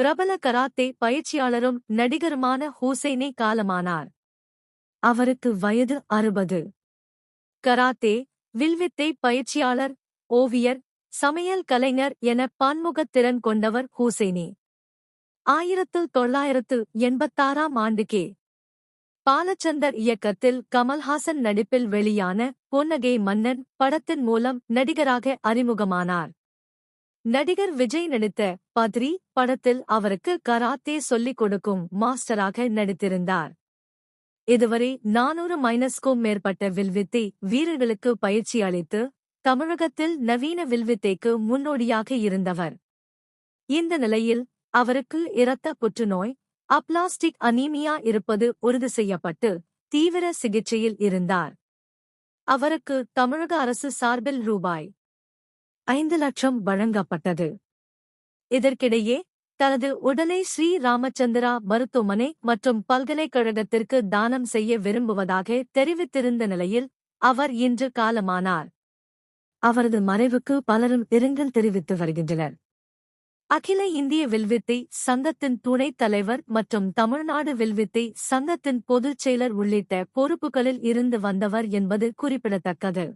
பிரபல கராத்தே பயிற்சியாளரும் நடிகருமான ஹூசைனே காலமானார். அவருக்கு வயது அறுபது. கராத்தே வில்வித்தை பயிற்சியாளர் ஓவியர் சமையல் கலைஞர் என பன்முகத் திறன் கொண்டவர் ஹூசைனி. ஆயிரத்து தொள்ளாயிரத்து எண்பத்தாறாம் ஆண்டு கே பாலச்சந்தர் இயக்கத்தில் கமல்ஹாசன் நடிப்பில் வெளியான பொன்னகை மன்னன் படத்தின் மூலம் நடிகராக அறிமுகமானார். நடிகர் விஜய் நடித்த பத்ரி படத்தில் அவருக்கு கராத்தே சொல்லிக் கொடுக்கும் மாஸ்டராக நடித்திருந்தார். இதுவரை நானூறு மைனஸ்க்கும் மேற்பட்ட வில்வித்தை வீரர்களுக்கு பயிற்சி அளித்து தமிழகத்தில் நவீன வில்வித்தைக்கு முன்னோடியாக இருந்தவர். இந்த நிலையில் அவருக்கு இரத்த புற்றுநோய் அப்லாஸ்டிக் அனீமியா இருப்பது உறுதி செய்யப்பட்டு தீவிர சிகிச்சையில் இருந்தார். அவருக்கு தமிழக அரசு சார்பில் ரூபாய் ஐந்து லட்சம் வழங்கப்பட்டது. இதற்கிடையே தனது உடலை ஸ்ரீ ராமச்சந்திரா மருத்துவமனை மற்றும் பல்கலைக்கழகத்திற்கு தானம் செய்ய விரும்புவதாக தெரிவித்திருந்த நிலையில் அவர் இன்று காலமானார். அவரது மறைவுக்கு பலரும் இரங்கல் தெரிவித்து வருகின்றனர். அகில இந்திய வில்வித்தை சங்கத்தின் துணைத் தலைவர் மற்றும் தமிழ்நாடு வில்வித்தை சங்கத்தின் பொதுச் செயலர் உள்ளிட்ட பொறுப்புகளில் இருந்து வந்தவர் என்பது குறிப்பிடத்தக்கது.